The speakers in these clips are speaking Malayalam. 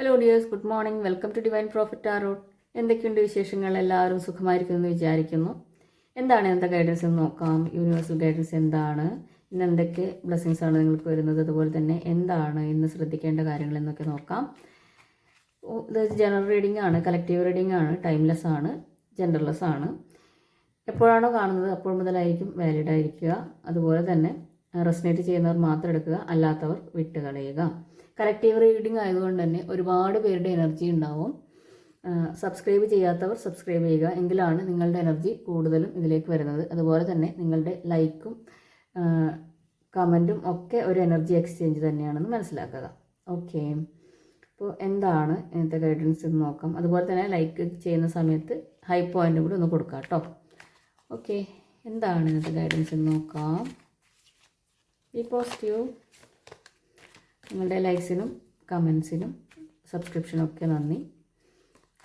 Hello dears good morning welcome to divine prophet ആറോഡ് എന്തൊക്കെയുണ്ട് വിശേഷങ്ങൾ? എല്ലാവരും സുഖമായിരിക്കുന്നു എന്ന് വിചാരിക്കുന്നു. എന്താണ് എന്താ ഗൈഡൻസ് എന്ന് നോക്കാം. യൂണിവേഴ്സൽ ഗൈഡൻസ് എന്താണ്? ഇന്ന് എന്തൊക്കെ ബ്ലെസ്സിങ്സ് ആണ് നിങ്ങൾക്ക് വരുന്നത്? അതുപോലെ തന്നെ എന്താണ്? ഇന്ന് ശ്രദ്ധിക്കേണ്ട കാര്യങ്ങൾ എന്നൊക്കെ നോക്കാം. ഇത് ജനറൽ റീഡിംഗ് ആണ്. കളക്റ്റീവ് റീഡിംഗ് ആണ്. ടൈംലെസ് ആണ്. ജെൻഡർലെസ് ആണ്. എപ്പോഴാണോ കാണുന്നത് അപ്പോൾ മുതലായിരിക്കും വാലിഡ് ആയിരിക്കുക. അതുപോലെ തന്നെ റെസിനേറ്റ് ചെയ്യുന്നവർ മാത്രം എടുക്കുക. അല്ലാത്തവർ വിട്ടുകളയുക. കലക്റ്റീവ് റീഡിംഗ് ആയതുകൊണ്ട് തന്നെ ഒരുപാട് പേരുടെ എനർജി ഉണ്ടാവും. സബ്സ്ക്രൈബ് ചെയ്യാത്തവർ സബ്സ്ക്രൈബ് ചെയ്യുക. എങ്കിലാണ് നിങ്ങളുടെ എനർജി കൂടുതലും ഇതിലേക്ക് വരുന്നത്. അതുപോലെ തന്നെ നിങ്ങളുടെ ലൈക്കും കമന്റും ഒക്കെ ഒരു എനർജി എക്സ്ചേഞ്ച് തന്നെയാണെന്ന് മനസ്സിലാക്കുക. ഓക്കെ അപ്പോൾ എന്താണ് ഇന്നത്തെ ഗൈഡൻസ് എന്ന് നോക്കാം. അതുപോലെ തന്നെ ലൈക്ക് ചെയ്യുന്ന സമയത്ത് ഹൈ പോയിന്റും കൂടി ഒന്ന് കൊടുക്കാം കേട്ടോ. ഓക്കെ എന്താണ് ഇന്നത്തെ ഗൈഡൻസ് എന്ന് നോക്കാം. ബി പോസിറ്റീവ് നിങ്ങളുടെ ലൈക്സിനും കമൻസിനും സബ്സ്ക്രിപ്ഷനും ഒക്കെ നന്ദി.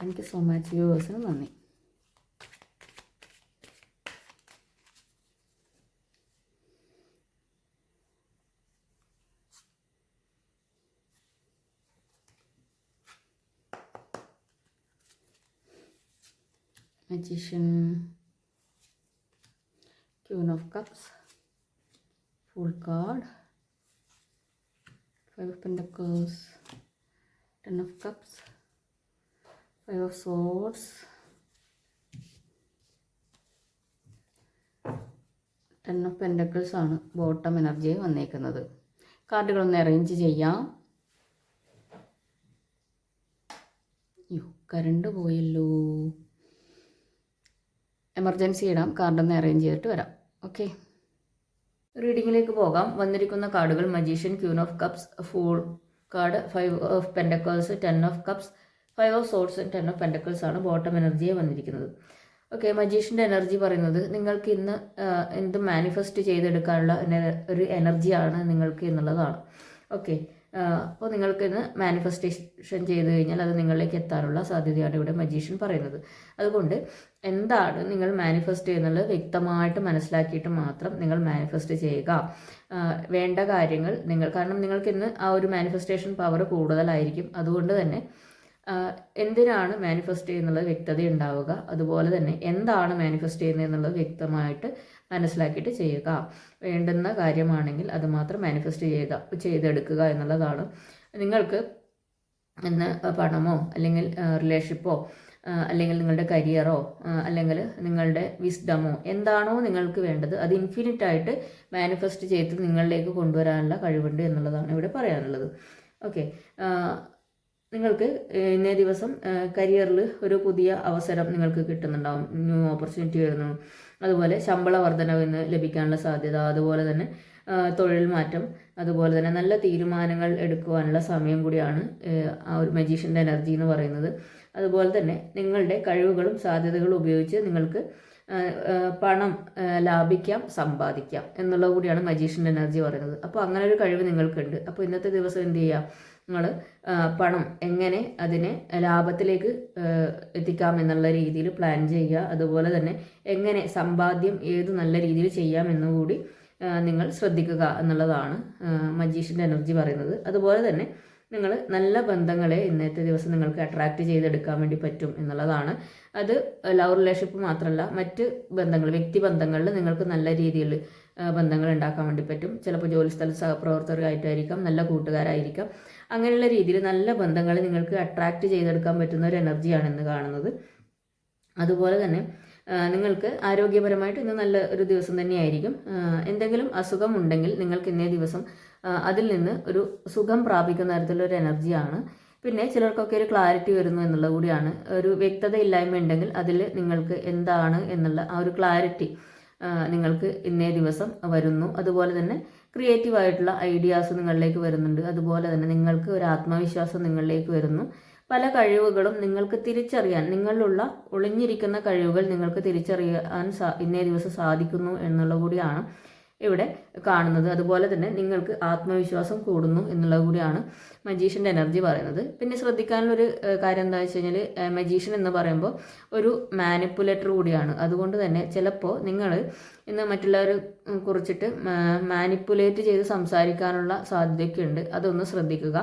യു സോ മച്ച് വ്യൂവേഴ്സിനും നന്ദി. magician queen of cups full card. Five of pentacles ten of cups five of swords ten of pentacles ആണ് ബോട്ടം എനർജി വന്നേക്കുന്നത്. കാർഡുകളൊന്ന് അറേഞ്ച് ചെയ്യാം. അയ്യോ കരണ്ട് പോയല്ലോ. എമർജൻസി ഇടാം. കാർഡൊന്ന് അറേഞ്ച് ചെയ്തിട്ട് വരാം. ഓക്കെ റീഡിങ്ങിലേക്ക് പോകാം. വന്നിരിക്കുന്ന കാർഡുകൾ magician queen of cups four card five of pentacles ten of cups five of swords ten of pentacles ആണ് ബോട്ടം എനർജിയെ വന്നിരിക്കുന്നത്. ഓക്കെ മജീഷ്യന്റെ എനർജി പറയുന്നത് നിങ്ങൾക്ക് ഇന്ന് എന്ത് മാനിഫെസ്റ്റ് ചെയ്തെടുക്കാനുള്ള ഒരു എനർജിയാണ് നിങ്ങൾക്ക് എന്നുള്ളതാണ്. ഓക്കെ അപ്പോൾ നിങ്ങൾക്ക് ഇന്ന് മാനിഫെസ്റ്റേഷൻ ചെയ്ത് കഴിഞ്ഞാൽ അത് നിങ്ങളിലേക്ക് എത്താനുള്ള സാധ്യതയാണ് ഇവിടെ മജീഷ്യൻ പറയുന്നത്. അതുകൊണ്ട് എന്താണ് നിങ്ങൾ മാനിഫെസ്റ്റ് ചെയ്യുന്നത് വ്യക്തമായിട്ട് മനസ്സിലാക്കിയിട്ട് മാത്രം നിങ്ങൾ മാനിഫെസ്റ്റ് ചെയ്യുക. വേണ്ട കാര്യങ്ങൾ നിങ്ങൾ കാരണം നിങ്ങൾക്ക് ഇന്ന് ആ ഒരു മാനിഫെസ്റ്റേഷൻ പവർ കൂടുതലായിരിക്കും. അതുകൊണ്ട് തന്നെ എന്തിനാണ് മാനിഫെസ്റ്റ് ചെയ്യുന്നുള്ളത് വ്യക്തത ഉണ്ടാവുക? അതുപോലെ തന്നെ എന്താണ് മാനിഫെസ്റ്റ് ചെയ്യുന്നത് എന്നുള്ളത് വ്യക്തമായിട്ട് മനസ്സിലാക്കിയിട്ട് ചെയ്യുക. വേണ്ടുന്ന കാര്യമാണെങ്കിൽ അത് മാത്രം മാനിഫെസ്റ്റ് ചെയ്യുക ചെയ്തെടുക്കുക എന്നുള്ളതാണ്. നിങ്ങൾക്ക് ഇന്ന് പണമോ അല്ലെങ്കിൽ റിലേഷൻഷിപ്പോ അല്ലെങ്കിൽ നിങ്ങളുടെ കരിയറോ അല്ലെങ്കിൽ നിങ്ങളുടെ വിസ്ഡമോ എന്താണോ നിങ്ങൾക്ക് വേണ്ടത് അത് ഇൻഫിനിറ്റ് ആയിട്ട് മാനിഫെസ്റ്റ് ചെയ്ത് നിങ്ങളിലേക്ക് കൊണ്ടുവരാനുള്ള കഴിവുണ്ട് എന്നുള്ളതാണ് ഇവിടെ പറയാനുള്ളത്. ഓക്കെ നിങ്ങൾക്ക് ഇന്നേ ദിവസം കരിയറിൽ ഒരു പുതിയ അവസരം നിങ്ങൾക്ക് കിട്ടുന്നുണ്ടാവും. ന്യൂ ഓപ്പർച്യൂണിറ്റി വരുന്നു. അതുപോലെ ശമ്പള വർധനവ് ഇന്ന് ലഭിക്കാനുള്ള സാധ്യത അതുപോലെ തന്നെ തൊഴിൽ മാറ്റം അതുപോലെ തന്നെ നല്ല തീരുമാനങ്ങൾ എടുക്കുവാനുള്ള സമയം കൂടിയാണ് ആ ഒരു മജീഷ്യന്റെ എനർജി എന്ന് പറയുന്നത്. അതുപോലെ തന്നെ നിങ്ങളുടെ കഴിവുകളും സാധ്യതകളും ഉപയോഗിച്ച് നിങ്ങൾക്ക് പണം ലാഭിക്കാം സമ്പാദിക്കാം എന്നുള്ളത് കൂടിയാണ് മജീഷ്യന്റെ എനർജി പറയുന്നത്. അപ്പോൾ അങ്ങനെ ഒരു കഴിവ് നിങ്ങൾക്കുണ്ട്. അപ്പോൾ ഇന്നത്തെ ദിവസം എന്ത് ചെയ്യുക നിങ്ങൾ പണം എങ്ങനെ അതിനെ ലാഭത്തിലേക്ക് എത്തിക്കാം എന്നുള്ള രീതിയിൽ പ്ലാൻ ചെയ്യുക. അതുപോലെ തന്നെ എങ്ങനെ സമ്പാദ്യം ഏത് നല്ല രീതിയിൽ ചെയ്യാം എന്നുകൂടി നിങ്ങൾ ശ്രദ്ധിക്കുക എന്നുള്ളതാണ് മജീഷ്യന്റെ എനർജി പറയുന്നത്. അതുപോലെ തന്നെ നിങ്ങൾ നല്ല ബന്ധങ്ങളെ ഇന്നത്തെ ദിവസം നിങ്ങൾക്ക് അട്രാക്റ്റ് ചെയ്തെടുക്കാൻ വേണ്ടി പറ്റും എന്നുള്ളതാണ്. അത് ലവ് റിലേഷൻഷിപ്പ് മാത്രമല്ല മറ്റ് ബന്ധങ്ങൾ വ്യക്തി ബന്ധങ്ങളിൽ നിങ്ങൾക്ക് നല്ല രീതിയിൽ ബന്ധങ്ങൾ ഉണ്ടാക്കാൻ വേണ്ടി പറ്റും. ചിലപ്പോൾ ജോലിസ്ഥല സഹപ്രവർത്തകരായിട്ടായിരിക്കാം നല്ല കൂട്ടുകാരായിരിക്കാം. അങ്ങനെയുള്ള രീതിയിൽ നല്ല ബന്ധങ്ങൾ നിങ്ങൾക്ക് അട്രാക്റ്റ് ചെയ്തെടുക്കാൻ പറ്റുന്ന ഒരു എനർജിയാണ് ഇന്ന് കാണുന്നത്. അതുപോലെ തന്നെ നിങ്ങൾക്ക് ആരോഗ്യപരമായിട്ട് ഇന്ന് നല്ല ഒരു ദിവസം തന്നെയായിരിക്കും. എന്തെങ്കിലും അസുഖം ഉണ്ടെങ്കിൽ നിങ്ങൾക്ക് ഇന്നേ ദിവസം അതിൽ നിന്ന് ഒരു സുഖം പ്രാപിക്കുന്ന തരത്തിലുള്ള ഒരു എനർജിയാണ് പിന്നെ ചിലർക്കൊക്കെ ഒരു ക്ലാരിറ്റി വരുന്നു എന്നുള്ളത് കൂടിയാണ്. ഒരു വ്യക്തത ഇല്ലായ്മ ഉണ്ടെങ്കിൽ അതിൽ നിങ്ങൾക്ക് എന്താണ് എന്നുള്ള ആ ഒരു ക്ലാരിറ്റി നിങ്ങൾക്ക് ഇന്നേ ദിവസം വരുന്നു. അതുപോലെ തന്നെ ക്രിയേറ്റീവ് ആയിട്ടുള്ള ഐഡിയാസ് നിങ്ങളിലേക്ക് വരുന്നുണ്ട്. അതുപോലെ തന്നെ നിങ്ങൾക്ക് ഒരു ആത്മവിശ്വാസം നിങ്ങളിലേക്ക് വരുന്നു. പല കഴിവുകളും നിങ്ങൾക്ക് തിരിച്ചറിയാൻ നിങ്ങളിലുള്ള ഒളിഞ്ഞിരിക്കുന്ന കഴിവുകൾ നിങ്ങൾക്ക് തിരിച്ചറിയാൻ സാ ഇന്നേ ദിവസം സാധിക്കുന്നു എന്നുള്ള കൂടിയാണ്. ഇവിടെ കാണുന്നത്. അതുപോലെ തന്നെ നിങ്ങൾക്ക് ആത്മവിശ്വാസം കൂടുന്നു എന്നുള്ളത് കൂടിയാണ് മജീഷ്യന്റെ എനർജി പറയുന്നത്. പിന്നെ ശ്രദ്ധിക്കാനുള്ളൊരു കാര്യം എന്താ വെച്ച് കഴിഞ്ഞാൽ മജീഷ്യൻ എന്ന് പറയുമ്പോൾ ഒരു മാനിപ്പുലേറ്റർ കൂടിയാണ്. അതുകൊണ്ട് തന്നെ ചിലപ്പോൾ നിങ്ങൾ ഇന്ന് മറ്റുള്ളവരെ കുറിച്ചിട്ട് മാനിപ്പുലേറ്റ് ചെയ്ത് സംസാരിക്കാനുള്ള സാധ്യതയൊക്കെ ഉണ്ട്. അതൊന്ന് ശ്രദ്ധിക്കുക.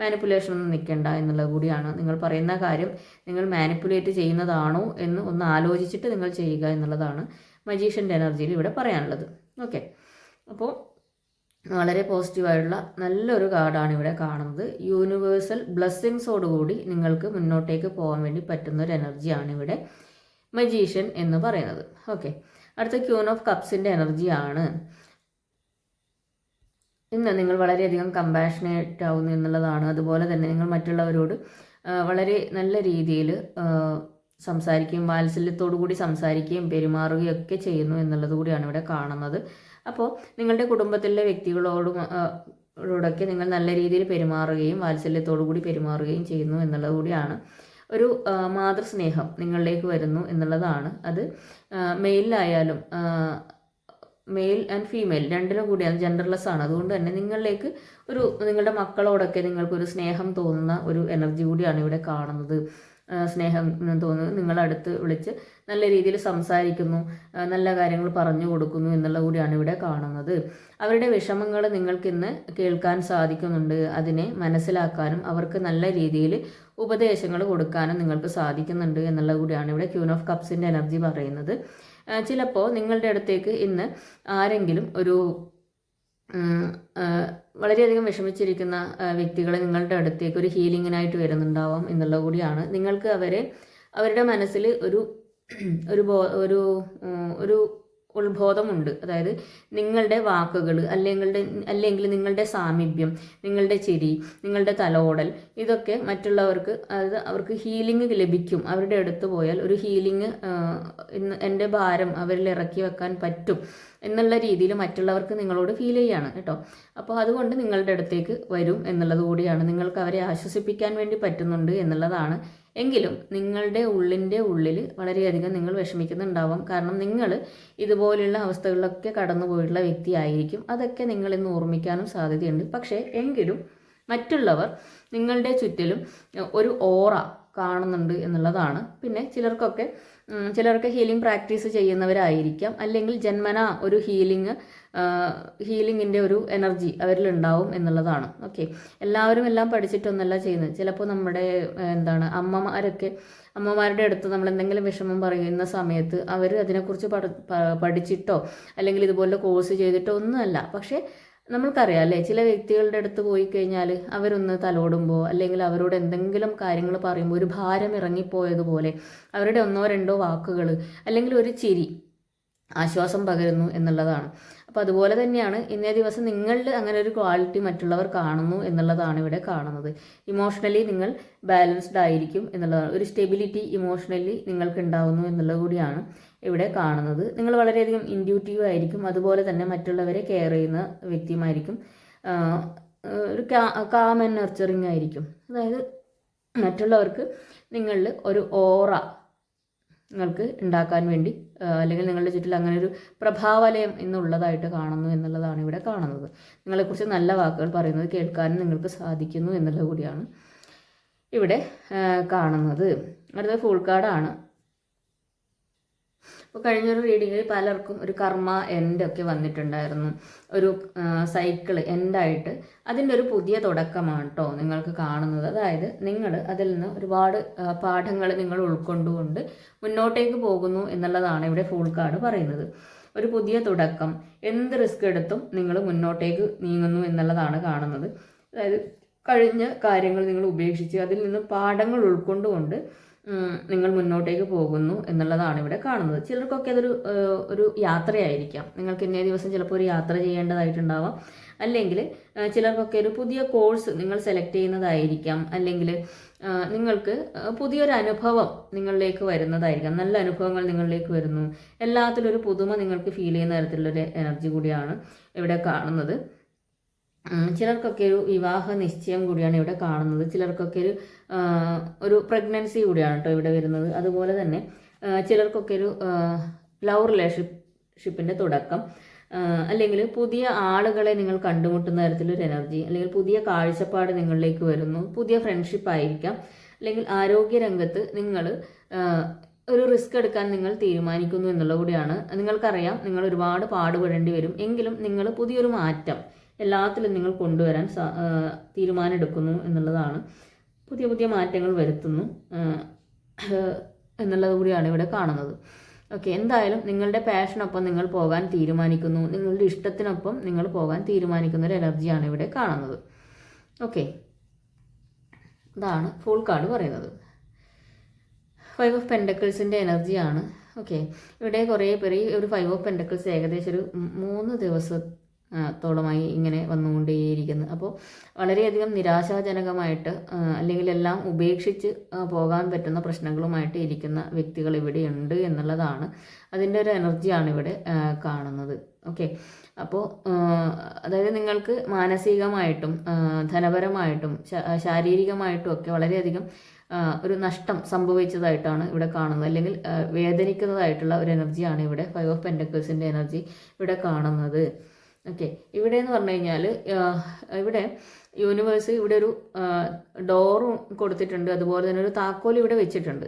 മാനിപ്പുലേഷൻ ഒന്നും നിൽക്കേണ്ട എന്നുള്ളത് കൂടിയാണ് നിങ്ങൾ പറയുന്ന കാര്യം. നിങ്ങൾ മാനിപ്പുലേറ്റ് ചെയ്യുന്നതാണോ എന്ന് ഒന്ന് ആലോചിച്ചിട്ട് നിങ്ങൾ ചെയ്യുക എന്നുള്ളതാണ് മജീഷ്യന്റെ എനർജിയിൽ ഇവിടെ പറയാനുള്ളത്. ഓക്കെ. അപ്പോൾ വളരെ പോസിറ്റീവായിട്ടുള്ള നല്ലൊരു കാർഡാണ് ഇവിടെ കാണുന്നത്. യൂണിവേഴ്സൽ ബ്ലെസ്സിങ്സോടുകൂടി നിങ്ങൾക്ക് മുന്നോട്ടേക്ക് പോകാൻ വേണ്ടി പറ്റുന്ന ഒരു എനർജിയാണ് ഇവിടെ മജീഷ്യൻ എന്ന് പറയുന്നത്. ഓക്കെ അടുത്ത ക്യൂൺ ഓഫ് കപ്സിന്റെ എനർജിയാണ് ഇന്ന് നിങ്ങൾ വളരെയധികം കമ്പാഷനേറ്റ് ആവുന്നു എന്നുള്ളതാണ്. അതുപോലെ തന്നെ നിങ്ങൾ മറ്റുള്ളവരോട് വളരെ നല്ല രീതിയിൽ സംസാരിക്കുകയും വാത്സല്യത്തോടു കൂടി സംസാരിക്കുകയും പെരുമാറുകയും ഒക്കെ ചെയ്യുന്നു എന്നുള്ളത് കൂടിയാണ് ഇവിടെ കാണുന്നത്. അപ്പോൾ നിങ്ങളുടെ കുടുംബത്തിലെ വ്യക്തികളോടും ോടൊക്കെ നിങ്ങൾ നല്ല രീതിയിൽ പെരുമാറുകയും വാത്സല്യത്തോടു കൂടി പെരുമാറുകയും ചെയ്യുന്നു എന്നുള്ളത് കൂടിയാണ്. ഒരു മാതൃസ്നേഹം നിങ്ങളിലേക്ക് വരുന്നു എന്നുള്ളതാണ്. അത് മെയിലായാലും മെയിൽ ആൻഡ് ഫീമെയിൽ രണ്ടിനും കൂടിയാണ് ജെൻഡർലെസ് ആണ്. അതുകൊണ്ട് തന്നെ നിങ്ങളിലേക്ക് ഒരു നിങ്ങളുടെ മക്കളോടൊക്കെ നിങ്ങൾക്കൊരു സ്നേഹം തോന്നുന്ന ഒരു എനർജി കൂടിയാണ് ഇവിടെ കാണുന്നത്. സ്നേഹം തോന്നുന്നത്. നിങ്ങളടുത്ത് വിളിച്ച് നല്ല രീതിയിൽ സംസാരിക്കുന്നു നല്ല കാര്യങ്ങൾ പറഞ്ഞു കൊടുക്കുന്നു എന്നുള്ള കൂടിയാണ് ഇവിടെ കാണുന്നത്. അവരുടെ വിഷമങ്ങൾ നിങ്ങൾക്കിന്ന് കേൾക്കാൻ സാധിക്കുന്നുണ്ട്. അതിനെ മനസ്സിലാക്കാനും അവർക്ക് നല്ല രീതിയിൽ ഉപദേശങ്ങൾ കൊടുക്കാനും നിങ്ങൾക്ക് സാധിക്കുന്നുണ്ട് എന്നുള്ള കൂടിയാണ് ഇവിടെ ക്യൂൺ ഓഫ് കപ്സിന്റെ എനർജി പറയുന്നത്. ചിലപ്പോൾ നിങ്ങളുടെ അടുത്തേക്ക് ഇന്ന് ആരെങ്കിലും ഒരു വളരെയധികം വിഷമിച്ചിരിക്കുന്ന വ്യക്തികൾ നിങ്ങളുടെ അടുത്തേക്ക് ഒരു ഹീലിങ്ങിനായിട്ട് വരുന്നുണ്ടാവാം എന്നുള്ള കൂടിയാണ്. നിങ്ങൾക്ക് അവരെ അവരുടെ മനസ്സിൽ ഒരു ഒരു ബോ ഒരു ഒരു ഉത്ബോധമുണ്ട്. അതായത് നിങ്ങളുടെ വാക്കുകൾ അല്ലെങ്കിൽ അല്ലെങ്കിൽ നിങ്ങളുടെ സാമീപ്യം നിങ്ങളുടെ ചിരി നിങ്ങളുടെ തലോടൽ ഇതൊക്കെ മറ്റുള്ളവർക്ക് അതായത് അവർക്ക് ഹീലിംഗ് ലഭിക്കും. അവരുടെ അടുത്ത് പോയാൽ ഒരു ഹീലിംഗ് എന്റെ ഭാരം അവരിൽ ഇറക്കി വെക്കാൻ പറ്റും എന്നുള്ള രീതിയിൽ മറ്റുള്ളവർക്ക് നിങ്ങളോട് ഫീൽ ചെയ്യാണ് കേട്ടോ. അപ്പോൾ അതുകൊണ്ട് നിങ്ങളുടെ അടുത്തേക്ക് വരും എന്നുള്ളത് കൂടിയാണ്. നിങ്ങൾക്ക് അവരെ ആശ്വസിപ്പിക്കാൻ വേണ്ടി പറ്റുന്നുണ്ട് എന്നുള്ളതാണ് എങ്കിലും നിങ്ങളുടെ ഉള്ളിന്റെ ഉള്ളിൽ വളരെയധികം നിങ്ങൾ വിഷമിക്കുന്നുണ്ടാവും. കാരണം നിങ്ങൾ ഇതുപോലെയുള്ള അവസ്ഥകളിലൊക്കെ കടന്നു പോയിട്ടുള്ള വ്യക്തിയായിരിക്കും. അതൊക്കെ നിങ്ങളിന്ന് ഓർമ്മിക്കാനും സാധ്യതയുണ്ട്. പക്ഷേ എങ്കിലും മറ്റുള്ളവർ നിങ്ങളുടെ ചുറ്റിലും ഒരു ഓറ കാണുന്നുണ്ട് എന്നുള്ളതാണ്. പിന്നെ ചിലർക്കൊക്കെ ചിലർക്ക് ഹീലിംഗ് പ്രാക്ടീസ് ചെയ്യുന്നവരായിരിക്കാം. അല്ലെങ്കിൽ ജന്മന ഒരു ഹീലിംഗ് ഹീലിങ്ങിന്റെ ഒരു എനർജി അവരിലുണ്ടാവും എന്നുള്ളതാണ്. ഓക്കെ എല്ലാവരും എല്ലാം പഠിച്ചിട്ടൊന്നല്ല ചെയ്യുന്നത്. ചിലപ്പോൾ നമ്മുടെ എന്താണ് അമ്മമാരൊക്കെ അമ്മമാരുടെ അടുത്ത് നമ്മൾ എന്തെങ്കിലും വിഷമം പറയുന്ന സമയത്ത് അവർ അതിനെക്കുറിച്ച് പഠിച്ചിട്ടോ അല്ലെങ്കിൽ ഇതുപോലെ കോഴ്സ് ചെയ്തിട്ടോ ഒന്നുമല്ല. പക്ഷേ നമ്മൾക്കറിയാം അല്ലേ? ചില വ്യക്തികളുടെ അടുത്ത് പോയി കഴിഞ്ഞാൽ അവരൊന്ന് തലോടുമ്പോൾ അല്ലെങ്കിൽ അവരോട് എന്തെങ്കിലും കാര്യങ്ങൾ പറയുമ്പോൾ ഒരു ഭാരം ഇറങ്ങിപ്പോയതുപോലെ അവരുടെ ഒന്നോ രണ്ടോ വാക്കുകൾ അല്ലെങ്കിൽ ഒരു ചിരി ആശ്വാസം പകരുന്നു എന്നുള്ളതാണ്. അപ്പോൾ അതുപോലെ തന്നെയാണ് ഇന്നേ ദിവസം നിങ്ങളിൽ അങ്ങനെ ഒരു ക്വാളിറ്റി മറ്റുള്ളവർ കാണുന്നു എന്നുള്ളതാണ് ഇവിടെ കാണുന്നത്. ഇമോഷണലി നിങ്ങൾ ബാലൻസ്ഡ് ആയിരിക്കും എന്നുള്ളതാണ്. ഒരു സ്റ്റെബിലിറ്റി ഇമോഷണലി നിങ്ങൾക്ക് ഉണ്ടാകുന്നു എന്നുള്ളത് കൂടിയാണ്. ഇവിടെ കാണുന്നത്. നിങ്ങൾ വളരെയധികം ഇൻഡ്യൂട്ടീവ് ആയിരിക്കും. അതുപോലെ തന്നെ മറ്റുള്ളവരെ കെയർ ചെയ്യുന്ന വ്യക്തിയുമായിരിക്കും. ഒരു കാം നർച്ചറിങ് ആയിരിക്കും. അതായത് മറ്റുള്ളവർക്ക് നിങ്ങളിൽ ഒരു ഓറ നിങ്ങൾക്ക് ഉണ്ടാക്കാൻ വേണ്ടി അല്ലെങ്കിൽ നിങ്ങളുടെ ചുറ്റിൽ അങ്ങനെ ഒരു പ്രഭാവലയം എന്നുള്ളതായിട്ട് കാണുന്നു എന്നുള്ളതാണ് ഇവിടെ കാണുന്നത്. നിങ്ങളെക്കുറിച്ച് നല്ല വാക്കുകൾ പറയുന്നത് കേൾക്കാനും നിങ്ങൾക്ക് സാധിക്കുന്നു എന്നുള്ളത് കൂടിയാണ് ഇവിടെ കാണുന്നത്. അടുത്ത ഫുൾ കാർഡാണ് അപ്പോൾ കഴിഞ്ഞൊരു റീഡിങ്ങിൽ പലർക്കും ഒരു കർമ്മ എൻഡ് ഒക്കെ വന്നിട്ടുണ്ടായിരുന്നു. ഒരു സൈക്കിൾ എൻഡായിട്ട് അതിന്റെ ഒരു പുതിയ തുടക്കമാണ് കേട്ടോ നിങ്ങൾക്ക് കാണുന്നത്. അതായത് നിങ്ങൾ അതിൽ നിന്ന് ഒരുപാട് പാഠങ്ങൾ നിങ്ങൾ ഉൾക്കൊണ്ടുകൊണ്ട് മുന്നോട്ടേക്ക് പോകുന്നു എന്നുള്ളതാണ് ഇവിടെ ഫുൾ കാർഡ് പറയുന്നത്. ഒരു പുതിയ തുടക്കം എന്ത് റിസ്ക് എടുത്തും നിങ്ങൾ മുന്നോട്ടേക്ക് നീങ്ങുന്നു എന്നുള്ളതാണ് കാണുന്നത്. അതായത് കഴിഞ്ഞ കാര്യങ്ങൾ നിങ്ങൾ ഉപേക്ഷിച്ച് അതിൽ നിന്ന് പാഠങ്ങൾ ഉൾക്കൊണ്ടുകൊണ്ട് നിങ്ങൾ മുന്നോട്ടേക്ക് പോകുന്നു എന്നുള്ളതാണ് ഇവിടെ കാണുന്നത്. ചിലർക്കൊക്കെ അതൊരു ഒരു യാത്രയായിരിക്കാം. നിങ്ങൾക്ക് ഇന്നേ ദിവസം ചിലപ്പോൾ ഒരു യാത്ര ചെയ്യേണ്ടതായിട്ടുണ്ടാവാം. അല്ലെങ്കിൽ ചിലർക്കൊക്കെ ഒരു പുതിയ കോഴ്സ് നിങ്ങൾ സെലക്ട് ചെയ്യുന്നതായിരിക്കാം. അല്ലെങ്കിൽ നിങ്ങൾക്ക് പുതിയൊരു അനുഭവം നിങ്ങളിലേക്ക് വരുന്നതായിരിക്കാം. നല്ല അനുഭവങ്ങൾ നിങ്ങളിലേക്ക് വരുന്നു. എല്ലാത്തിലും ഒരു പുതുമ നിങ്ങൾക്ക് ഫീൽ ചെയ്യുന്ന തരത്തിലുള്ളൊരു എനർജി കൂടിയാണ് ഇവിടെ കാണുന്നത്. ചിലർക്കൊക്കെ ഒരു വിവാഹ നിശ്ചയം കൂടിയാണ് ഇവിടെ കാണുന്നത്. ചിലർക്കൊക്കെ ഒരു ഒരു പ്രഗ്നൻസി കൂടിയാണ് കേട്ടോ ഇവിടെ വരുന്നത്. അതുപോലെ തന്നെ ചിലർക്കൊക്കെ ഒരു ലവ് റിലേഷൻഷിപ്പിന്റെ തുടക്കം അല്ലെങ്കിൽ പുതിയ ആളുകളെ നിങ്ങൾ കണ്ടുമുട്ടുന്ന തരത്തിലൊരു എനർജി അല്ലെങ്കിൽ പുതിയ കാഴ്ചപ്പാട് നിങ്ങളിലേക്ക് വരുന്നു പുതിയ ഫ്രണ്ട്ഷിപ്പ് ആയിരിക്കാം അല്ലെങ്കിൽ ആരോഗ്യ രംഗത്ത് നിങ്ങൾ ഒരു റിസ്ക് എടുക്കാൻ നിങ്ങൾ തീരുമാനിക്കുന്നു എന്നുള്ളത് കൂടിയാണ്. നിങ്ങൾക്കറിയാം നിങ്ങൾ ഒരുപാട് പാടുപെടേണ്ടി വരും. എങ്കിലും നിങ്ങൾ പുതിയൊരു മാറ്റം എല്ലാത്തിലും നിങ്ങൾ കൊണ്ടുവരാൻ തീരുമാനമെടുക്കുന്നു എന്നുള്ളതാണ്. പുതിയ പുതിയ മാറ്റങ്ങൾ വരുത്തുന്നു എന്നുള്ളത് കൂടിയാണ് ഇവിടെ കാണുന്നത്. ഓക്കെ എന്തായാലും നിങ്ങളുടെ പാഷനൊപ്പം നിങ്ങൾ പോകാൻ തീരുമാനിക്കുന്നു. നിങ്ങളുടെ ഇഷ്ടത്തിനൊപ്പം നിങ്ങൾ പോകാൻ തീരുമാനിക്കുന്ന ഒരു എനർജിയാണ് ഇവിടെ കാണുന്നത്. ഓക്കെ ഇതാണ് ഫുൾ കാർഡ് പറയുന്നത്. ഫൈവ് ഓഫ് പെൻഡക്കിൾസിന്റെ എനർജിയാണ്. ഓക്കെ ഇവിടെ കുറേ പേര് ഒരു ഫൈവ് ഓഫ് പെൻഡക്കിൾസ് ഏകദേശം ഒരു മൂന്ന് ദിവസം ത്തോളമായി ഇങ്ങനെ വന്നുകൊണ്ടേയിരിക്കുന്നു. അപ്പോൾ വളരെയധികം നിരാശാജനകമായിട്ട് അല്ലെങ്കിൽ എല്ലാം ഉപേക്ഷിച്ച് പോകാൻ പറ്റുന്ന പ്രശ്നങ്ങളുമായിട്ട് ഇരിക്കുന്ന വ്യക്തികൾ ഇവിടെയുണ്ട് എന്നുള്ളതാണ് അതിന്റെ ഒരു എനർജിയാണ് ഇവിടെ കാണുന്നത്. ഓക്കെ. അപ്പോൾ അതായത് നിങ്ങൾക്ക് മാനസികമായിട്ടും ധനപരമായിട്ടും ശാരീരികമായിട്ടും ഒക്കെ വളരെയധികം ഒരു നഷ്ടം സംഭവിച്ചതായിട്ടാണ് ഇവിടെ കാണുന്നത്. അല്ലെങ്കിൽ വേദനിക്കുന്നതായിട്ടുള്ള ഒരു എനർജിയാണ് ഇവിടെ ഫൈവ് ഓഫ് പെൻഡക്കേഴ്സിന്റെ എനർജി ഇവിടെ കാണുന്നത്. ഓക്കെ ഇവിടെ എന്ന് പറഞ്ഞു കഴിഞ്ഞാൽ ഇവിടെ യൂണിവേഴ്സ് ഇവിടെ ഒരു ഡോറും കൊടുത്തിട്ടുണ്ട്. അതുപോലെ തന്നെ ഒരു താക്കോൽ ഇവിടെ വെച്ചിട്ടുണ്ട്.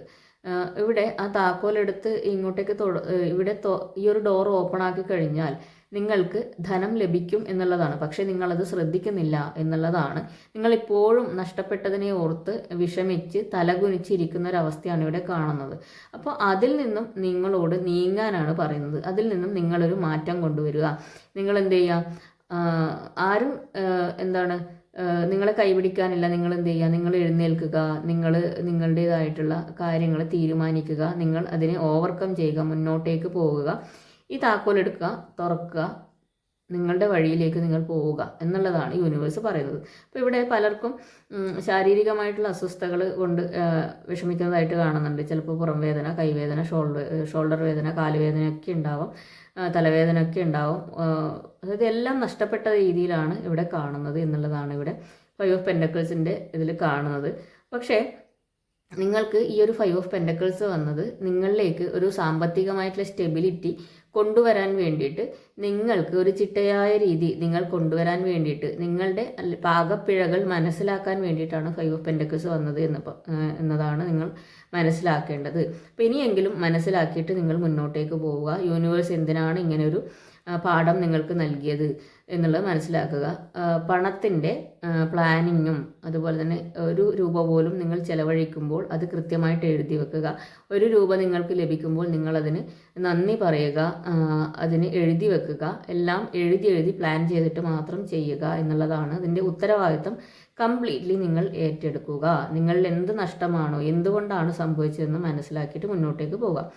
ഇവിടെ ആ താക്കോലെടുത്ത് ഇങ്ങോട്ടേക്ക് തൊട ഇവിടെ തൊ- ഈ ഒരു ഡോർ ഓപ്പൺ ആക്കി കഴിഞ്ഞാൽ നിങ്ങൾക്ക് ധനം ലഭിക്കും എന്നുള്ളതാണ്. പക്ഷേ നിങ്ങളത് ശ്രദ്ധിക്കുന്നില്ല എന്നുള്ളതാണ്. നിങ്ങൾ ഇപ്പോഴും നഷ്ടപ്പെട്ടതിനെ ഓർത്ത് വിഷമിച്ച് തലകുനിച്ചിരിക്കുന്ന ഒരവസ്ഥയാണ് ഇവിടെ കാണുന്നത്. അപ്പോൾ അതിൽ നിന്നും നിങ്ങളോട് നീങ്ങാനാണ് പറയുന്നത്. അതിൽ നിന്നും നിങ്ങളൊരു മാറ്റം കൊണ്ടുവരിക. നിങ്ങൾ എന്ത് ചെയ്യുക ആരും എന്താണ് നിങ്ങളെ കൈപിടിക്കാനില്ല. നിങ്ങൾ എന്ത് ചെയ്യുക നിങ്ങൾ എഴുന്നേൽക്കുക. നിങ്ങൾ നിങ്ങളുടേതായിട്ടുള്ള കാര്യങ്ങൾ തീരുമാനിക്കുക. നിങ്ങൾ അതിനെ ഓവർകം ചെയ്യുക. മുന്നോട്ടേക്ക് പോവുക ഈ താക്കോൽ എടുക്കുക തുറക്കുക നിങ്ങളുടെ വഴിയിലേക്ക് നിങ്ങൾ പോവുക എന്നുള്ളതാണ് യൂണിവേഴ്സ് പറയുന്നത്. അപ്പോൾ ഇവിടെ പലർക്കും ശാരീരികമായിട്ടുള്ള അസ്വസ്ഥതകൾ കൊണ്ട് വിഷമിക്കുന്നതായിട്ട് കാണുന്നുണ്ട്. ചിലപ്പോൾ പുറം വേദന കൈവേദന ഷോൾഡർ ഷോൾഡർ വേദന കാലുവേദനയൊക്കെ ഉണ്ടാവും തലവേദന ഒക്കെ ഉണ്ടാവും. അതായത് എല്ലാം നഷ്ടപ്പെട്ട രീതിയിലാണ് ഇവിടെ കാണുന്നത് എന്നുള്ളതാണ് ഇവിടെ ഫൈവ് ഓഫ് പെൻഡക്കിൾസിന്റെ ഇതിൽ കാണുന്നത്. പക്ഷേ നിങ്ങൾക്ക് ഈ ഒരു ഫൈവ് ഓഫ് പെൻഡക്കിൾസ് വന്നത് നിങ്ങളിലേക്ക് ഒരു സാമ്പത്തികമായിട്ടുള്ള സ്റ്റെബിലിറ്റി കൊണ്ടുവരാൻ വേണ്ടിയിട്ട് നിങ്ങൾക്ക് ഒരു ചിട്ടയായ രീതി നിങ്ങൾ കൊണ്ടുവരാൻ വേണ്ടിയിട്ട് നിങ്ങളുടെ പാകപ്പിഴകൾ മനസ്സിലാക്കാൻ വേണ്ടിയിട്ടാണ് ഫൈവ് ഓഫ് പെൻഡക്കസ് വന്നത് എന്ന് എന്നതാണ് നിങ്ങൾ മനസ്സിലാക്കേണ്ടത്. അപ്പം ഇനിയെങ്കിലും മനസ്സിലാക്കിയിട്ട് നിങ്ങൾ മുന്നോട്ടേക്ക് പോവുക. യൂണിവേഴ്സ് എന്തിനാണ് ഇങ്ങനെ ഒരു പാഠം നിങ്ങൾക്ക് നൽകിയത് എന്നുള്ളത് മനസ്സിലാക്കുക. പണത്തിന്റെ പ്ലാനിങ്ങും അതുപോലെ തന്നെ ഒരു രൂപ പോലും നിങ്ങൾ ചെലവഴിക്കുമ്പോൾ അത് കൃത്യമായിട്ട് എഴുതി വെക്കുക. ഒരു രൂപ നിങ്ങൾക്ക് ലഭിക്കുമ്പോൾ നിങ്ങളതിന് നന്ദി പറയുക. അതിന് എഴുതി വെക്കുക. എല്ലാം എഴുതി എഴുതി പ്ലാൻ ചെയ്തിട്ട് മാത്രം ചെയ്യുക എന്നുള്ളതാണ് അതിന്റെ ഉത്തരവാദിത്തം കംപ്ലീറ്റ്ലി നിങ്ങൾ ഏറ്റെടുക്കുക. നിങ്ങളിൽ എന്ത് നഷ്ടമാണോ എന്തുകൊണ്ടാണ് സംഭവിച്ചതെന്ന് മനസ്സിലാക്കിയിട്ട് മുന്നോട്ടേക്ക് പോവുക.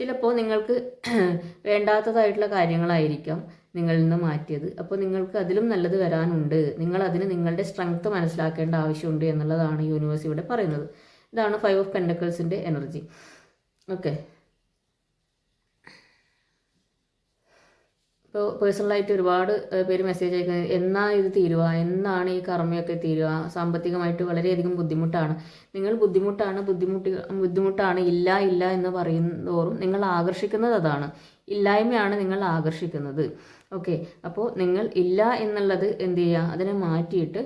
ചിലപ്പോൾ നിങ്ങൾക്ക് വേണ്ടാത്തതായിട്ടുള്ള കാര്യങ്ങളായിരിക്കാം നിങ്ങളിൽ നിന്ന് മാറ്റിയത്. അപ്പോൾ നിങ്ങൾക്ക് അതിലും നല്ലത് വരാനുണ്ട്. നിങ്ങൾ അതിന് നിങ്ങളുടെ സ്ട്രെങ്ത് മനസ്സിലാക്കേണ്ട ആവശ്യമുണ്ട് എന്നുള്ളതാണ് യൂണിവേഴ്സ് ഇവിടെ പറയുന്നത്. ഇതാണ് ഫൈവ് ഓഫ് പെൻഡക്കിൾസിന്റെ എനർജി ഓക്കെ ഇപ്പോൾ പേഴ്സണലായിട്ട് ഒരുപാട് പേര് മെസ്സേജ് അയക്കുന്നത് എന്നാ ഇത് തീരുക എന്നാണ് ഈ കർമ്മയൊക്കെ തീരുക സാമ്പത്തികമായിട്ട് വളരെയധികം ബുദ്ധിമുട്ടാണ്. നിങ്ങൾ ബുദ്ധിമുട്ടാണ് ബുദ്ധിമുട്ടി ബുദ്ധിമുട്ടാണ് ഇല്ല ഇല്ല എന്ന് പറയുന്നതോറും നിങ്ങൾ ആകർഷിക്കുന്നത് അതാണ്. ഇല്ലായ്മയാണ് നിങ്ങൾ ആകർഷിക്കുന്നത്. ഓക്കെ. അപ്പോൾ നിങ്ങൾ ഇല്ല എന്നുള്ളത് എന്ത് ചെയ്യുക അതിനെ മാറ്റിയിട്ട്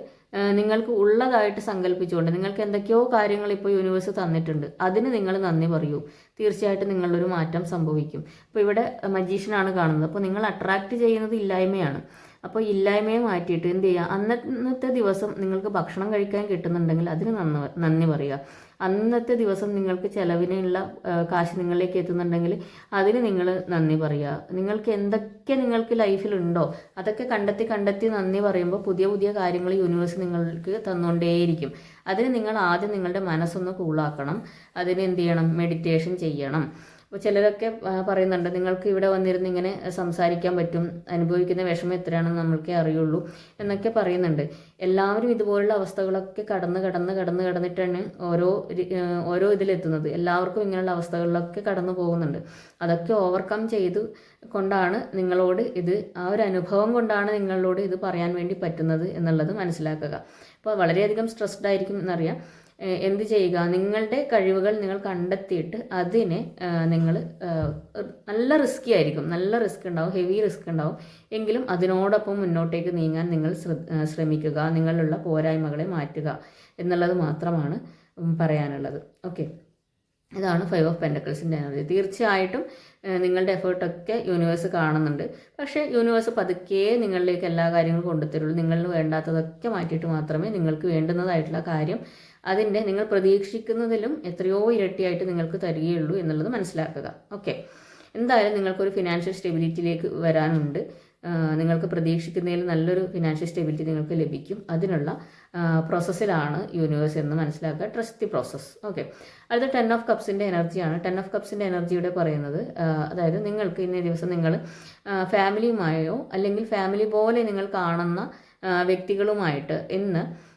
നിങ്ങൾക്ക് ഉള്ളതായിട്ട് സങ്കല്പിച്ചുകൊണ്ട് നിങ്ങൾക്ക് എന്തൊക്കെയോ കാര്യങ്ങൾ ഇപ്പോൾ യൂണിവേഴ്സ് തന്നിട്ടുണ്ട്. അതിന് നിങ്ങൾ നന്ദി പറയൂ. തീർച്ചയായിട്ടും നിങ്ങളൊരു മാറ്റം സംഭവിക്കും. അപ്പോൾ ഇവിടെ മജീഷ്യനാണ് കാണുന്നത്. അപ്പോൾ നിങ്ങൾ അട്രാക്റ്റ് ചെയ്യുന്നത് ഇല്ലായ്മയാണ്. അപ്പോൾ ഇല്ലായ്മയെ മാറ്റിയിട്ട് എന്ത് ചെയ്യുക? അന്നത്തെ ദിവസം നിങ്ങൾക്ക് ഭക്ഷണം കഴിക്കാൻ കിട്ടുന്നുണ്ടെങ്കിൽ അതിന് നന്ദി നന്ദി പറയുക. അന്നത്തെ ദിവസം നിങ്ങൾക്ക് ചിലവിനുള്ള കാശ് നിങ്ങളിലേക്ക് എത്തുന്നുണ്ടെങ്കിൽ അതിന് നിങ്ങൾ നന്ദി പറയുക. നിങ്ങൾക്ക് എന്തൊക്കെ നിങ്ങൾക്ക് ലൈഫിലുണ്ടോ അതൊക്കെ കണ്ടെത്തി കണ്ടെത്തി നന്ദി പറയുമ്പോൾ പുതിയ പുതിയ കാര്യങ്ങൾ യൂണിവേഴ്സ് നിങ്ങൾക്ക് തന്നുകൊണ്ടേയിരിക്കും. അതിന് നിങ്ങൾ ആദ്യം നിങ്ങളുടെ മനസ്സൊന്ന് കൂളാക്കണം അതിന് എന്ത് ചെയ്യണം? മെഡിറ്റേഷൻ ചെയ്യണം. അപ്പോൾ ചിലരൊക്കെ പറയുന്നുണ്ട് നിങ്ങൾക്ക് ഇവിടെ വന്നിരുന്ന് ഇങ്ങനെ സംസാരിക്കാൻ പറ്റും. അനുഭവിക്കുന്ന വിഷമം എത്രയാണെന്ന് നമ്മൾക്കേ അറിയുള്ളൂ എന്നൊക്കെ പറയുന്നുണ്ട്. എല്ലാവരും ഇതുപോലുള്ള അവസ്ഥകളൊക്കെ കടന്ന് കടന്ന് കടന്ന് കടന്നിട്ടാണ് ഓരോ ഓരോ ഇതിലെത്തുന്നത്. എല്ലാവർക്കും ഇങ്ങനെയുള്ള അവസ്ഥകളിലൊക്കെ കടന്നു പോകുന്നുണ്ട്. അതൊക്കെ ഓവർകം ചെയ്ത് കൊണ്ടാണ് നിങ്ങളോട് ഇത് ആ ഒരു അനുഭവം കൊണ്ടാണ് നിങ്ങളോട് ഇത് പറയാൻ വേണ്ടി പറ്റുന്നത് എന്നുള്ളത് മനസ്സിലാക്കുക. അപ്പോൾ വളരെയധികം സ്ട്രെസ്ഡ് ആയിരിക്കും എന്നറിയാം. എന്ത് ചെയ്യുക? നിങ്ങളുടെ കഴിവുകൾ നിങ്ങൾ കണ്ടെത്തിയിട്ട് അതിനെ നിങ്ങൾ നല്ല റിസ്കി ആയിരിക്കും. നല്ല റിസ്ക് ഉണ്ടാവും ഹെവി റിസ്ക് ഉണ്ടാവും. എങ്കിലും അതിനോടൊപ്പം മുന്നോട്ടേക്ക് നീങ്ങാൻ നിങ്ങൾ ശ്രമിക്കുക. നിങ്ങളിലുള്ള പോരായ്മകളെ മാറ്റുക എന്നുള്ളത് മാത്രമാണ് പറയാനുള്ളത്. ഓക്കെ. ഇതാണ് ഫൈവ് ഓഫ് പെൻഡക്കിൾസിന്റെ എനർജി. തീർച്ചയായിട്ടും നിങ്ങളുടെ എഫേർട്ടൊക്കെ യൂണിവേഴ്സ് കാണുന്നുണ്ട്. പക്ഷേ യൂണിവേഴ്സ് പതുക്കെ നിങ്ങളിലേക്ക് എല്ലാ കാര്യങ്ങളും കൊണ്ടുത്തരുള്ളൂ നിങ്ങൾക്ക് വേണ്ടാത്തതൊക്കെ മാറ്റിയിട്ട് മാത്രമേ നിങ്ങൾക്ക് വേണ്ടുന്നതായിട്ടുള്ള കാര്യം അതിന്റെ നിങ്ങൾ പ്രതീക്ഷിക്കുന്നതിലും എത്രയോ ഇരട്ടിയായിട്ട് നിങ്ങൾക്ക് തരികയുള്ളൂ എന്നുള്ളത് മനസ്സിലാക്കുക. ഓക്കെ. എന്തായാലും നിങ്ങൾക്കൊരു ഫിനാൻഷ്യൽ സ്റ്റെബിലിറ്റിയിലേക്ക് വരാനുണ്ട്. നിങ്ങൾക്ക് പ്രതീക്ഷിക്കുന്നതിൽ നല്ലൊരു ഫിനാൻഷ്യൽ സ്റ്റെബിലിറ്റി നിങ്ങൾക്ക് ലഭിക്കും. അതിനുള്ള പ്രോസസ്സിലാണ് യൂണിവേഴ്സ് എന്ന് മനസ്സിലാക്കുക. Trust the process okay. അടുത്ത ടെൻ ഓഫ് കപ്സിന്റെ എനർജിയാണ് ടെൻ ഓഫ് കപ്സിന്റെ എനർജിയുടെ പറയുന്നത് അതായത് നിങ്ങൾക്ക് ഇന്നേ ദിവസം നിങ്ങൾ ഫാമിലിയുമായോ അല്ലെങ്കിൽ ഫാമിലി പോലെ നിങ്ങൾ കാണുന്ന വ്യക്തികളുമായിട്ട് ഇന്ന്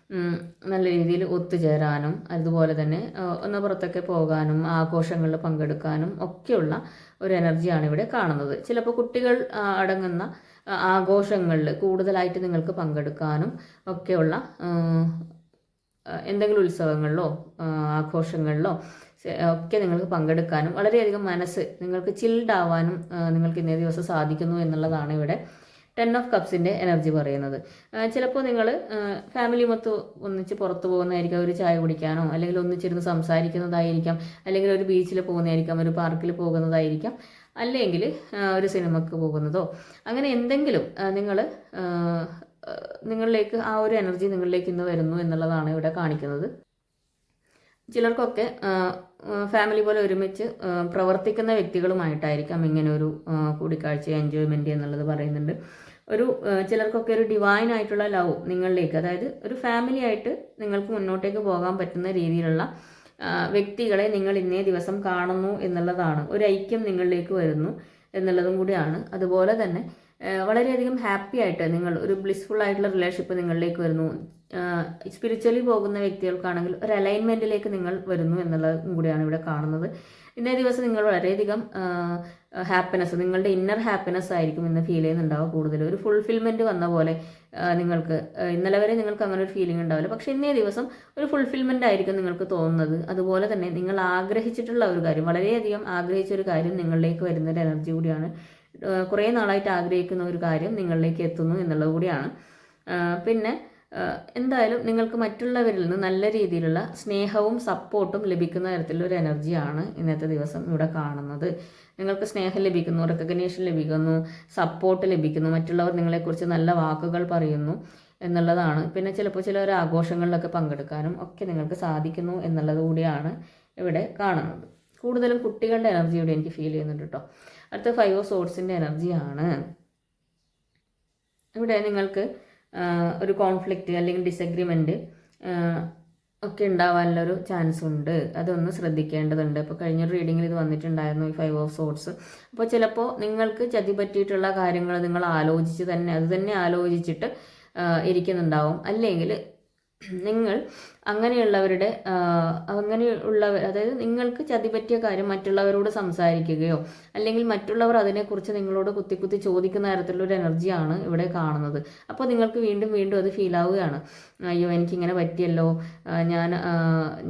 നല്ല രീതിയിൽ ഒത്തുചേരാനും അതുപോലെ തന്നെ ഒന്ന് പുറത്തൊക്കെ പോകാനും ആഘോഷങ്ങളിൽ പങ്കെടുക്കാനും ഒക്കെയുള്ള ഒരു എനർജിയാണ് ഇവിടെ കാണുന്നത്. ചിലപ്പോൾ കുട്ടികൾ അടങ്ങുന്ന ആഘോഷങ്ങളിൽ കൂടുതലായിട്ട് നിങ്ങൾക്ക് പങ്കെടുക്കാനും ഒക്കെയുള്ള എന്തെങ്കിലും ഉത്സവങ്ങളിലോ ആഘോഷങ്ങളിലോ ഒക്കെ നിങ്ങൾക്ക് പങ്കെടുക്കാനും വളരെയധികം മനസ്സ് നിങ്ങൾക്ക് ചിൽഡ് ആവാനും ആ, നിങ്ങൾക്ക് ഇന്നേ ദിവസം സാധിക്കുന്നു എന്നുള്ളതാണ് ഇവിടെ ടെൻ ഓഫ് കപ്സിന്റെ എനർജി പറയുന്നത്. ചിലപ്പോൾ നിങ്ങൾ ഫാമിലി മൊത്തം ഒന്നിച്ച് പുറത്ത് പോകുന്നതായിരിക്കാം. ഒരു ചായ കുടിക്കാനോ അല്ലെങ്കിൽ ഒന്നിച്ചിരുന്ന് സംസാരിക്കുന്നതായിരിക്കാം. അല്ലെങ്കിൽ ഒരു ബീച്ചിൽ പോകുന്നതായിരിക്കാം. ഒരു പാർക്കിൽ പോകുന്നതായിരിക്കാം. അല്ലെങ്കിൽ ഒരു സിനിമക്ക് പോകുന്നതോ. അങ്ങനെ എന്തെങ്കിലും നിങ്ങൾ നിങ്ങളിലേക്ക് ആ ഒരു എനർജി നിങ്ങളിലേക്ക് ഇന്ന് വരുന്നു എന്നുള്ളതാണ് ഇവിടെ കാണിക്കുന്നത്. ചിലർക്കൊക്കെ ഫാമിലി പോലെ ഒരുമിച്ച് പ്രവർത്തിക്കുന്ന വ്യക്തികളുമായിട്ടായിരിക്കാം ഇങ്ങനെ ഒരു കൂടിക്കാഴ്ച എൻജോയ്മെന്റ് എന്നുള്ളത് പറയുന്നുണ്ട്. ഒരു ചിലർക്കൊക്കെ ഒരു ഡിവൈൻ ആയിട്ടുള്ള ലവ് നിങ്ങളിലേക്ക് അതായത് ഒരു ഫാമിലി ആയിട്ട് നിങ്ങൾക്ക് മുന്നോട്ടേക്ക് പോകാൻ പറ്റുന്ന രീതിയിലുള്ള വ്യക്തികളെ നിങ്ങൾ ഇന്നേ ദിവസം കാണുന്നു എന്നുള്ളതാണ്. ഒരു ഐക്യം നിങ്ങളിലേക്ക് വരുന്നു എന്നുള്ളതും കൂടിയാണ്. അതുപോലെ തന്നെ വളരെയധികം ഹാപ്പി ആയിട്ട് നിങ്ങൾ ഒരു ബ്ലിസ്ഫുൾ ആയിട്ടുള്ള റിലേഷൻഷിപ്പ് നിങ്ങളിലേക്ക് വരുന്നു. സ്പിരിച്വലി പോകുന്ന വ്യക്തികൾക്കാണെങ്കിൽ ഒരു അലൈൻമെന്റിലേക്ക് നിങ്ങൾ വരുന്നു എന്നുള്ളതും കൂടിയാണ് ഇവിടെ കാണുന്നത്. ഇന്നേ ദിവസം നിങ്ങൾ വളരെയധികം ഹാപ്പിനെസ് നിങ്ങളുടെ ഇന്നർ ഹാപ്പിനെസ് ആയിരിക്കും ഇന്ന് ഫീൽ ചെയ്യുന്നുണ്ടാവുക കൂടുതൽ. ഒരു ഫുൾഫിൽമെന്റ് വന്ന പോലെ നിങ്ങൾക്ക് ഇന്നലെ വരെ നിങ്ങൾക്ക് അങ്ങനെ ഒരു ഫീലിംഗ് ഉണ്ടാവില്ല. പക്ഷേ ഇന്നേ ദിവസം ഒരു ഫുൾഫിൽമെന്റ് ആയിരിക്കും നിങ്ങൾക്ക് തോന്നുന്നത്. അതുപോലെ തന്നെ നിങ്ങൾ ആഗ്രഹിച്ചിട്ടുള്ള ഒരു കാര്യം വളരെയധികം ആഗ്രഹിച്ച ഒരു കാര്യം നിങ്ങളിലേക്ക് വരുന്ന ഒരു എനർജി കൂടിയാണ് കുറേ നാളായിട്ട് ആഗ്രഹിക്കുന്ന ഒരു കാര്യം നിങ്ങളിലേക്ക് എത്തുന്നു എന്നുള്ളത് കൂടിയാണ്. പിന്നെ എന്തായാലും നിങ്ങൾക്ക് മറ്റുള്ളവരിൽ നിന്ന് നല്ല രീതിയിലുള്ള സ്നേഹവും സപ്പോർട്ടും ലഭിക്കുന്ന തരത്തിലുള്ള ഒരു എനർജിയാണ് ഇന്നത്തെ ദിവസം ഇവിടെ കാണുന്നത്. നിങ്ങൾക്ക് സ്നേഹം ലഭിക്കുന്നു റെക്കഗ്നേഷൻ ലഭിക്കുന്നു സപ്പോർട്ട് ലഭിക്കുന്നു മറ്റുള്ളവർ നിങ്ങളെക്കുറിച്ച് നല്ല വാക്കുകൾ പറയുന്നു എന്നുള്ളതാണ്. പിന്നെ ചിലപ്പോൾ ചില ആഘോഷങ്ങളിലൊക്കെ പങ്കെടുക്കാനും ഒക്കെ നിങ്ങൾക്ക് സാധിക്കുന്നു എന്നുള്ളത് കൂടിയാണ് ഇവിടെ കാണുന്നത്. കൂടുതലും കുട്ടികളുടെ എനർജി ഇവിടെ എനിക്ക് ഫീൽ ചെയ്യുന്നുണ്ട് കേട്ടോ അടുത്ത ഫൈവ് ഓഫ് സോഴ്സിന്റെ എനർജിയാണ് ഇവിടെ നിങ്ങൾക്ക് ഒരു കോൺഫ്ലിക്റ്റ് അല്ലെങ്കിൽ ഡിസഗ്രിമെന്റ് ഒക്കെ ഉണ്ടാവാനുള്ള ഒരു ചാൻസ് ഉണ്ട്. അതൊന്ന് ശ്രദ്ധിക്കേണ്ടതുണ്ട്. ഇപ്പോൾ കഴിഞ്ഞ റീഡിങ്ങിൽ ഇത് വന്നിട്ടുണ്ടായിരുന്നു ഈ ഫൈവ് ഓഫ് സോർട്സ് അപ്പോൾ ചിലപ്പോൾ നിങ്ങൾക്ക് ചതി പറ്റിയിട്ടുള്ള കാര്യങ്ങൾ നിങ്ങൾ ആലോചിച്ച് തന്നെ അത് തന്നെ ആലോചിച്ചിട്ട് ഇരിക്കുന്നുണ്ടാവും. അല്ലെങ്കിൽ നിങ്ങൾ അങ്ങനെയുള്ളവരുടെ അങ്ങനെയുള്ളവർ അതായത് നിങ്ങൾക്ക് ചതി പറ്റിയ കാര്യം മറ്റുള്ളവരോട് സംസാരിക്കുകയോ അല്ലെങ്കിൽ മറ്റുള്ളവർ അതിനെക്കുറിച്ച് നിങ്ങളോട് കുത്തി കുത്തി ചോദിക്കുന്ന തരത്തിലുള്ള ഒരു എനർജിയാണ് ഇവിടെ കാണുന്നത്. അപ്പോൾ നിങ്ങൾക്ക് വീണ്ടും വീണ്ടും അത് ഫീൽ ആവുകയാണ്. അയ്യോ എനിക്കിങ്ങനെ പറ്റിയല്ലോ. ഞാൻ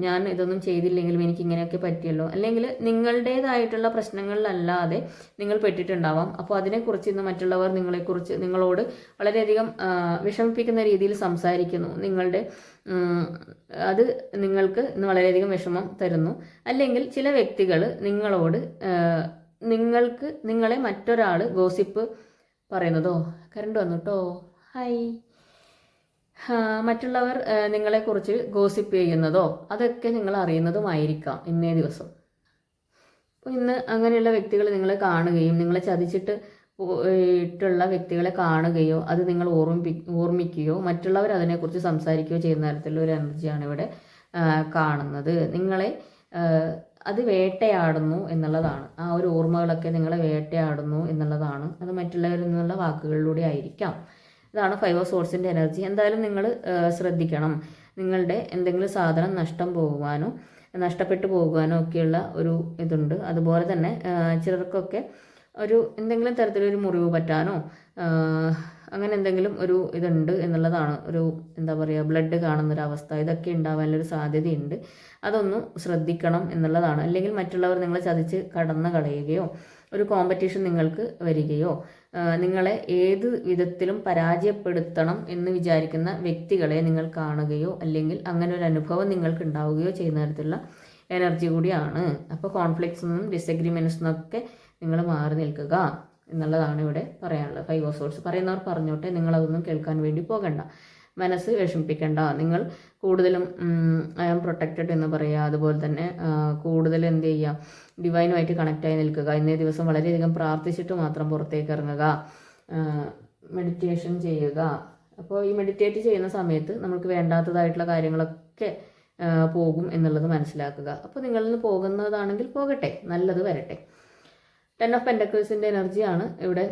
ഞാൻ ഇതൊന്നും ചെയ്തില്ലെങ്കിലും എനിക്ക് ഇങ്ങനെയൊക്കെ പറ്റിയല്ലോ. അല്ലെങ്കിൽ നിങ്ങളുടേതായിട്ടുള്ള പ്രശ്നങ്ങളിലല്ലാതെ നിങ്ങൾ പെട്ടിട്ടുണ്ടാവാം. അപ്പോൾ അതിനെക്കുറിച്ച് ഇന്ന് മറ്റുള്ളവർ നിങ്ങളെക്കുറിച്ച് നിങ്ങളോട് വളരെയധികം വിഷമിപ്പിക്കുന്ന രീതിയിൽ സംസാരിക്കുന്നു. നിങ്ങളുടെ അത് നിങ്ങൾക്ക് ഇന്ന് വളരെയധികം വിഷമം തരുന്നു. അല്ലെങ്കിൽ ചില വ്യക്തികൾ നിങ്ങളോട് നിങ്ങൾക്ക് നിങ്ങളെ മറ്റൊരാൾ ഗോസിപ്പ് പറയുന്നതോ കരണ്ട് വന്നു കേട്ടോ ഹായ്. മറ്റുള്ളവർ നിങ്ങളെക്കുറിച്ച് ഗോസിപ്പ് ചെയ്യുന്നതോ അതൊക്കെ നിങ്ങൾ അറിയുന്നതുമായിരിക്കാം ഇന്നേ ദിവസം. ഇന്ന് അങ്ങനെയുള്ള വ്യക്തികൾ നിങ്ങളെ കാണുകയും നിങ്ങളെ ചതിച്ചിട്ട് പോയിട്ടുള്ള വ്യക്തികളെ കാണുകയോ അത് നിങ്ങൾ ഓർമ്മിപ്പി ഓർമ്മിക്കുകയോ മറ്റുള്ളവർ അതിനെക്കുറിച്ച് സംസാരിക്കുകയോ ചെയ്യുന്ന തരത്തിലുള്ള ഒരു എനർജിയാണ് ഇവിടെ കാണുന്നത്. നിങ്ങളെ അത് വേട്ടയാടുന്നു എന്നുള്ളതാണ്. ആ ഒരു ഓർമ്മകളൊക്കെ നിങ്ങളെ വേട്ടയാടുന്നു എന്നുള്ളതാണ്. അത് മറ്റുള്ളവരിൽ നിന്നുള്ള വാക്കുകളിലൂടെ ആയിരിക്കാം. ഇതാണ് ഫൈവ് സോഴ്സിന്റെ എനർജി. എന്തായാലും നിങ്ങൾ ശ്രദ്ധിക്കണം. നിങ്ങളുടെ എന്തെങ്കിലും സാധനം നഷ്ടം പോകുവാനോ നഷ്ടപ്പെട്ടു പോകുവാനോ ഒക്കെയുള്ള ഒരു ഇതുണ്ട്. അതുപോലെ തന്നെ ചിലർക്കൊക്കെ ഒരു എന്തെങ്കിലും തരത്തിലൊരു മുറിവ് പറ്റാനോ അങ്ങനെ എന്തെങ്കിലും ഒരു ഇതുണ്ട് എന്നുള്ളതാണ് ഒരു എന്താ പറയുക ബ്ലഡ് കാണുന്നൊരവസ്ഥ. ഇതൊക്കെ ഉണ്ടാവാനുള്ളൊരു സാധ്യതയുണ്ട്. അതൊന്ന് ശ്രദ്ധിക്കണം എന്നുള്ളതാണ്. അല്ലെങ്കിൽ മറ്റുള്ളവർ നിങ്ങളെ ചതിച്ച് കടന്നു കളയുകയോ ഒരു കോമ്പറ്റീഷൻ നിങ്ങൾക്ക് വരികയോ നിങ്ങളെ ഏത് വിധത്തിലും പരാജയപ്പെടുത്തണം എന്ന് വിചാരിക്കുന്ന വ്യക്തികളെ നിങ്ങൾ കാണുകയോ അല്ലെങ്കിൽ അങ്ങനെ ഒരു അനുഭവം നിങ്ങൾക്ക് ഉണ്ടാവുകയോ ചെയ്യുന്ന തരത്തിലുള്ള എനർജി കൂടിയാണ്. അപ്പോൾ കോൺഫ്ലിക്ട്സ് നിന്നും ഡിസഗ്രിമെന്റ്സ് നിന്നൊക്കെ നിങ്ങൾ മാറി നിൽക്കുക എന്നുള്ളതാണ് ഇവിടെ പറയാനുള്ളത്. ഫൈവ് ഓഫ് സോഴ്സ് പറയുന്നവർ പറഞ്ഞോട്ടെ നിങ്ങളതൊന്നും കേൾക്കാൻ വേണ്ടി പോകണ്ട. മനസ്സ് വിഷമിപ്പിക്കേണ്ട. നിങ്ങൾ കൂടുതലും ഐ ആം പ്രൊട്ടക്റ്റഡ് എന്ന് പറയുക. അതുപോലെ തന്നെ കൂടുതൽ എന്ത് ചെയ്യുക? ഡിവൈനുമായിട്ട് കണക്റ്റായി നിൽക്കുക. ഇന്നേ ദിവസം വളരെയധികം പ്രാർത്ഥിച്ചിട്ട് മാത്രം പുറത്തേക്ക് ഇറങ്ങുക. മെഡിറ്റേഷൻ ചെയ്യുക. അപ്പോൾ ഈ മെഡിറ്റേറ്റ് ചെയ്യുന്ന സമയത്ത് നമുക്ക് വേണ്ടാത്തതായിട്ടുള്ള കാര്യങ്ങളൊക്കെ പോകും എന്നുള്ളത് മനസ്സിലാക്കുക. അപ്പോൾ നിങ്ങളിൽ നിന്ന് പോകുന്നതാണെങ്കിൽ പോകട്ടെ. നല്ലത് വരട്ടെ. ടെൻ ഓഫ് പെൻഡക്കിൾസിന്റെ എനർജിയാണ് ഇവിടെ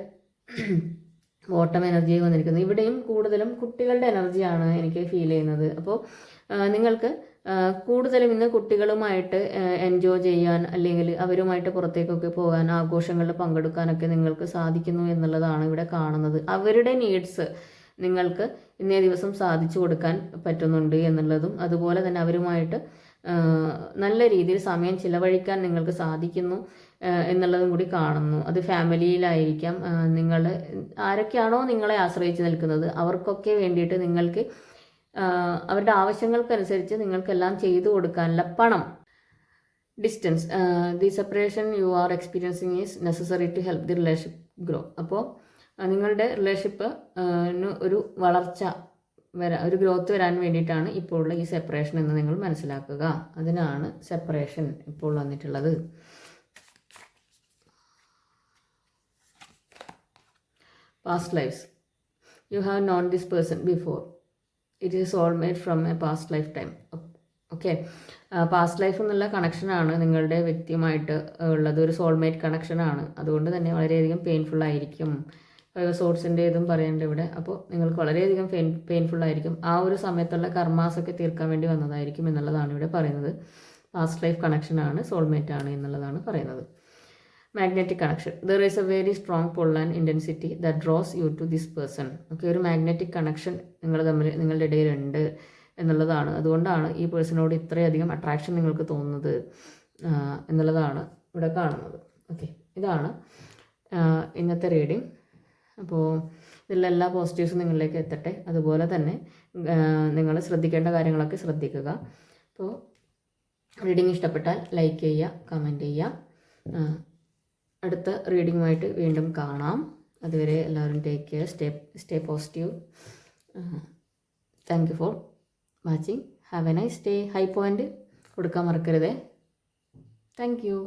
ഓട്ടം എനർജി വന്നിരിക്കുന്നത്. ഇവിടെയും കൂടുതലും കുട്ടികളുടെ എനർജിയാണ് എനിക്ക് ഫീൽ ചെയ്യുന്നത്. അപ്പോൾ നിങ്ങൾക്ക് കൂടുതലും ഇന്ന് കുട്ടികളുമായിട്ട് എൻജോയ് ചെയ്യാൻ അല്ലെങ്കിൽ അവരുമായിട്ട് പുറത്തേക്കൊക്കെ പോകാൻ ആഘോഷങ്ങളിൽ പങ്കെടുക്കാനൊക്കെ നിങ്ങൾക്ക് സാധിക്കുന്നു എന്നുള്ളതാണ് ഇവിടെ കാണുന്നത്. അവരുടെ നീഡ്സ് നിങ്ങൾക്ക് ഇന്നേ ദിവസം സാധിച്ചു കൊടുക്കാൻ പറ്റുന്നുണ്ട് എന്നുള്ളതും അതുപോലെ തന്നെ അവരുമായിട്ട് നല്ല രീതിയിൽ സമയം ചിലവഴിക്കാൻ നിങ്ങൾക്ക് സാധിക്കുന്നു. എന്നുള്ളതും കൂടി കാണുന്നു. അത് ഫാമിലിയിലായിരിക്കാം. നിങ്ങൾ ആരൊക്കെയാണോ നിങ്ങളെ ആശ്രയിച്ച് നിൽക്കുന്നത് അവർക്കൊക്കെ വേണ്ടിയിട്ട് നിങ്ങൾക്ക് അവരുടെ ആവശ്യങ്ങൾക്കനുസരിച്ച് നിങ്ങൾക്കെല്ലാം ചെയ്തു കൊടുക്കാനുള്ള പണം. Distance the separation you are experiencing is necessary to help the relationship grow അപ്പോൾ നിങ്ങളുടെ റിലേഷൻഷിപ്പ് ഒരു വളർച്ച വരാ ഒരു ഗ്രോത്ത് വരാൻ വേണ്ടിയിട്ടാണ് ഇപ്പോൾ ഉള്ള ഈ സെപ്പറേഷൻ എന്ന് നിങ്ങൾ മനസ്സിലാക്കുക. അതിനാണ് സെപ്പറേഷൻ ഇപ്പോൾ വന്നിട്ടുള്ളത്. Past lives. You have known this person before. It is all made from a past lifetime. Okay past life എന്നുള്ള കണക്ഷനാണ് നിങ്ങളുടെ വ്യക്തിയുമായിട്ട് ഉള്ളത്. ഒരു സോൾമേറ്റ് കണക്ഷനാണ് അതുകൊണ്ട് തന്നെ വളരെയധികം പെയിൻഫുൾ ആയിരിക്കും. സോഴ്സിന്റെ ഇതും പറയേണ്ട ഇവിടെ? അപ്പോൾ നിങ്ങൾക്ക് വളരെയധികം പെയിൻ പെയിൻഫുൾ ആയിരിക്കും. ആ ഒരു സമയത്തുള്ള കർമാസൊക്കെ തീർക്കാൻ വേണ്ടി വന്നതായിരിക്കും എന്നുള്ളതാണ് ഇവിടെ പറയുന്നത്. പാസ്റ്റ് ലൈഫ് കണക്ഷനാണ് സോൾമേറ്റ് ആണ് എന്നുള്ളതാണ് പറയുന്നത്. Magnetic connection there is a very strong pull and intensity that draws you to this person okay ഒരു മാഗ്നറ്റിക് കണക്ഷൻ നിങ്ങൾ തമ്മിൽ നിങ്ങളുടെ ഇടയിലുണ്ട് എന്നുള്ളതാണ്. അതുകൊണ്ടാണ് ഈ പേഴ്സണോട് ഇത്രയധികം അട്രാക്ഷൻ നിങ്ങൾക്ക് തോന്നുന്നത് എന്നുള്ളതാണ് ഇവിടെ കാണുന്നത്. ഓക്കെ ഇതാണ് ഇന്നത്തെ റീഡിംഗ് അപ്പോൾ ഇതിലുള്ള എല്ലാ പോസിറ്റീവ്സും നിങ്ങളിലേക്ക് എത്തട്ടെ. അതുപോലെ തന്നെ നിങ്ങൾ ശ്രദ്ധിക്കേണ്ട കാര്യങ്ങളൊക്കെ ശ്രദ്ധിക്കുക. അപ്പോൾ റീഡിങ് ഇഷ്ടപ്പെട്ടാൽ ലൈക്ക് ചെയ്യുക കമന്റ് ചെയ്യുക. അടുത്ത റീഡിങ്ങുമായിട്ട് വീണ്ടും കാണാം. അതുവരെ എല്ലാവരും take care stay stay positive thank you for watching have a nice day high point കൊടുക്കാൻ മറക്കരുതേ. Thank you